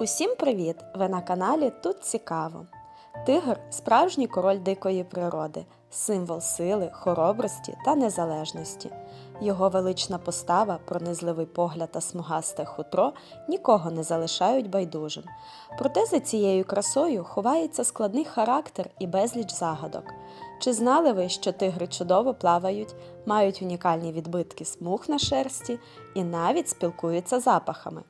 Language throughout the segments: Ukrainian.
Усім привіт! Ви на каналі Тут Цікаво. Тигр справжній король дикої природи, символ сили, хоробрості та незалежності. Його велична постава, пронизливий погляд та смугасте хутро нікого не залишають байдужим. Проте за цією красою ховається складний характер і безліч загадок. Чи знали ви, що тигри чудово плавають, мають унікальні відбитки смуг на шерсті і навіть спілкуються запахами?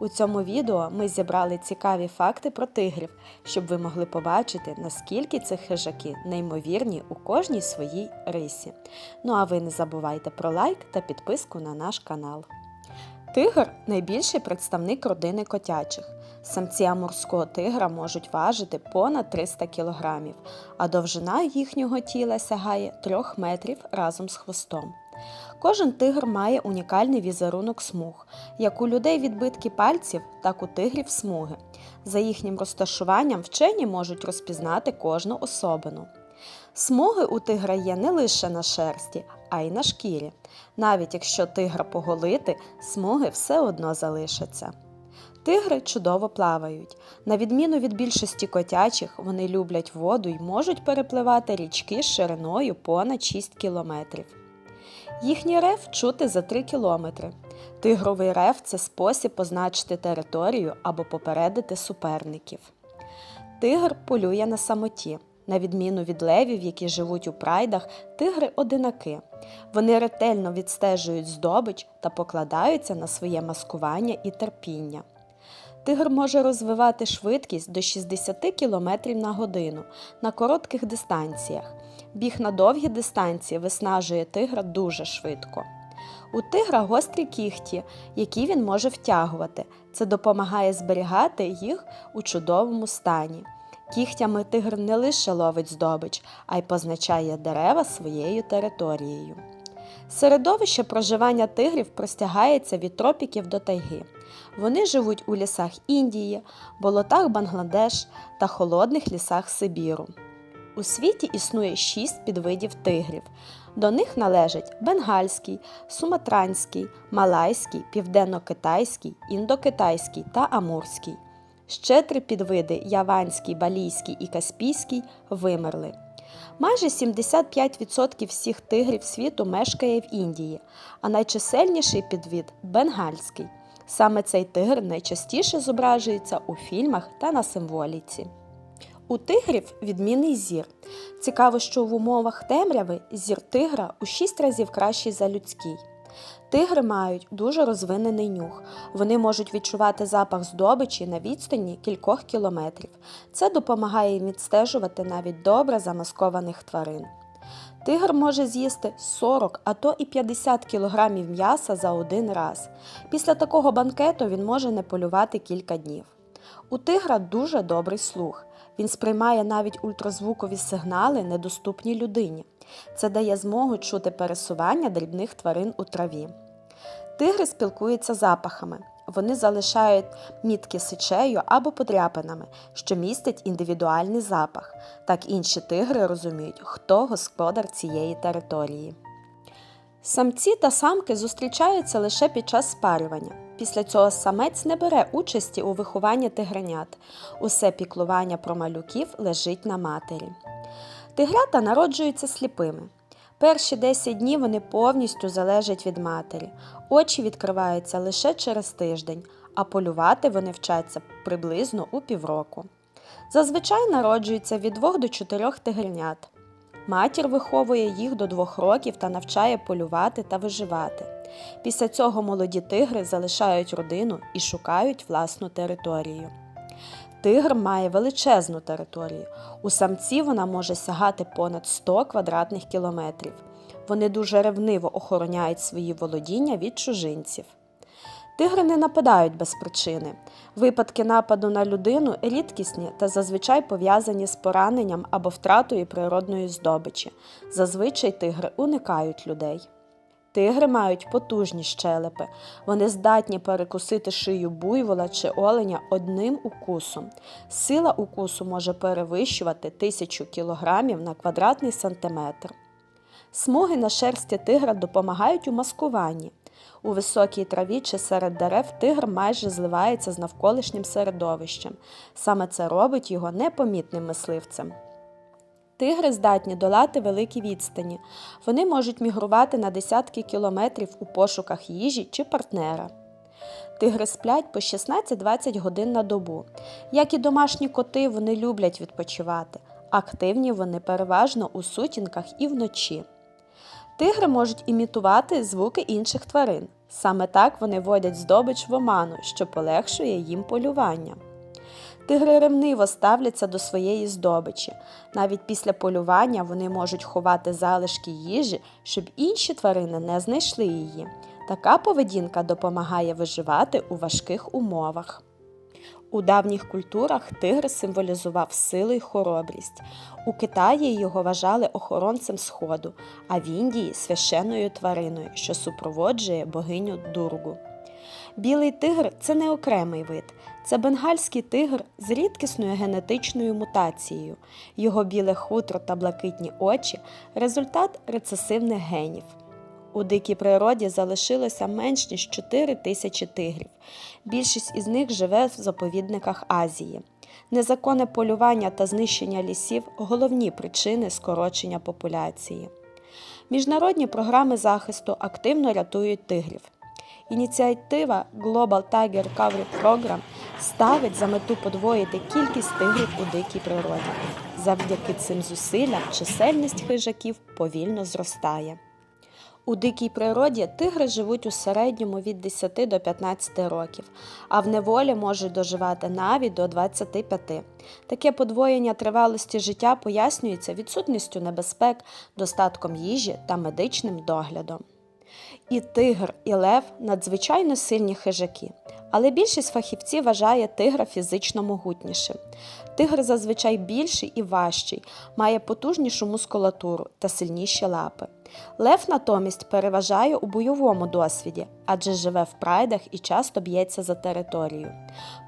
У цьому відео ми зібрали цікаві факти про тигрів, щоб ви могли побачити, наскільки ці хижаки неймовірні у кожній своїй рисі. Ну а ви не забувайте про лайк та підписку на наш канал. Тигр найбільший представник родини котячих. Самці амурського тигра можуть важити понад 300 кг, а довжина їхнього тіла сягає 3 метрів разом з хвостом. Кожен тигр має унікальний візерунок смуг, як у людей відбитки пальців, так у тигрів смуги. За їхнім розташуванням вчені можуть розпізнати кожну особину. Смуги у тигра є не лише на шерсті, а й на шкірі. Навіть якщо тигра поголити, смуги все одно залишаться. Тигри чудово плавають. На відміну від більшості котячих, вони люблять воду і можуть перепливати річки шириною понад 6 кілометрів. Їхній рев чути за 3 кілометри. Тигровий рев це спосіб позначити територію або попередити суперників. Тигр полює на самоті. На відміну від левів, які живуть у прайдах, тигри одинаки. Вони ретельно відстежують здобич та покладаються на своє маскування і терпіння. Тигр може розвивати швидкість до 60 км на годину на коротких дистанціях. Біг на довгі дистанції виснажує тигра дуже швидко. У тигра гострі кігті, які він може втягувати. Це допомагає зберігати їх у чудовому стані. Кігтями тигр не лише ловить здобич, а й позначає дерева своєю територією. Середовище проживання тигрів простягається від тропіків до тайги. Вони живуть у лісах Індії, болотах Бангладеш та холодних лісах Сибіру. У світі існує шість підвидів тигрів. До них належать бенгальський, суматранський, малайський, південно-китайський, індокитайський та амурський. Ще три підвиди яванський, балійський і каспійський вимерли. Майже 75% всіх тигрів світу мешкає в Індії, а найчисельніший підвід бенгальський. Саме цей тигр найчастіше зображується у фільмах та на символіці. У тигрів відмінний зір. Цікаво, що в умовах темряви зір тигра у 6 разів кращий за людський. Тигри мають дуже розвинений нюх. Вони можуть відчувати запах здобичі на відстані кількох кілометрів. Це допомагає їм відстежувати навіть добре замаскованих тварин. Тигр може з'їсти 40, а то і 50 кг м'яса за один раз. Після такого банкету він може не полювати кілька днів. У тигра дуже добрий слух. Він сприймає навіть ультразвукові сигнали, недоступні людині. Це дає змогу чути пересування дрібних тварин у траві. Тигри спілкуються запахами. Вони залишають мітки сичею або подряпинами, що містять індивідуальний запах. Так інші тигри розуміють, хто господар цієї території. Самці та самки зустрічаються лише під час спарювання. Після цього самець не бере участі у вихованні тигренят. Усе піклування про малюків лежить на матері. Тигрята народжуються сліпими. Перші 10 днів вони повністю залежать від матері. Очі відкриваються лише через тиждень, а полювати вони вчаться приблизно у півроку. Зазвичай народжуються від 2 до 4 тигренят. Матір виховує їх до 2 років та навчає полювати та виживати. Після цього молоді тигри залишають родину і шукають власну територію. Тигр має величезну територію. У самці вона може сягати понад 100 квадратних кілометрів. Вони дуже ревниво охороняють свої володіння від чужинців. Тигри не нападають без причини. Випадки нападу на людину рідкісні та зазвичай пов'язані з пораненням або втратою природної здобичі. Зазвичай тигри уникають людей. Тигри мають потужні щелепи. Вони здатні перекусити шию буйвола чи оленя одним укусом. Сила укусу може перевищувати тисячу кілограмів на квадратний сантиметр. Смуги на шерсті тигра допомагають у маскуванні. У високій траві чи серед дерев тигр майже зливається з навколишнім середовищем. Саме це робить його непомітним мисливцем. Тигри здатні долати великі відстані. Вони можуть мігрувати на десятки кілометрів у пошуках їжі чи партнера. Тигри сплять по 16-20 годин на добу. Як і домашні коти, вони люблять відпочивати. Активні вони переважно у сутінках і вночі. Тигри можуть імітувати звуки інших тварин. Саме так вони водять здобич в оману, що полегшує їм полювання. Тигри ревниво ставляться до своєї здобичі. Навіть після полювання вони можуть ховати залишки їжі, щоб інші тварини не знайшли її. Така поведінка допомагає виживати у важких умовах. У давніх культурах тигр символізував силу й хоробрість. У Китаї його вважали охоронцем Сходу, а в Індії священною твариною, що супроводжує богиню Дургу. Білий тигр це не окремий вид, це бенгальський тигр з рідкісною генетичною мутацією. Його біле хутро та блакитні очі результат рецесивних генів. У дикій природі залишилося менш ніж 4 тисячі тигрів. Більшість із них живе в заповідниках Азії. Незаконне полювання та знищення лісів головні причини скорочення популяції. Міжнародні програми захисту активно рятують тигрів. Ініціатива Global Tiger Recovery Program ставить за мету подвоїти кількість тигрів у дикій природі. Завдяки цим зусиллям чисельність хижаків повільно зростає. У дикій природі тигри живуть у середньому від 10 до 15 років, а в неволі можуть доживати навіть до 25. Таке подвоєння тривалості життя пояснюється відсутністю небезпек, достатком їжі та медичним доглядом. І тигр, і лев надзвичайно сильні хижаки, але більшість фахівців вважає тигра фізично могутнішим. Тигр зазвичай більший і важчий, має потужнішу мускулатуру та сильніші лапи. Лев натомість переважає у бойовому досвіді, адже живе в прайдах і часто б'ється за територію.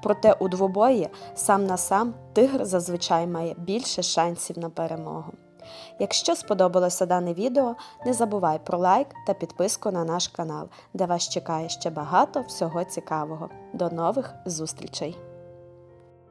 Проте у двобої сам на сам тигр зазвичай має більше шансів на перемогу. Якщо сподобалося дане відео, не забувай про лайк та підписку на наш канал, де вас чекає ще багато всього цікавого. До нових зустрічей!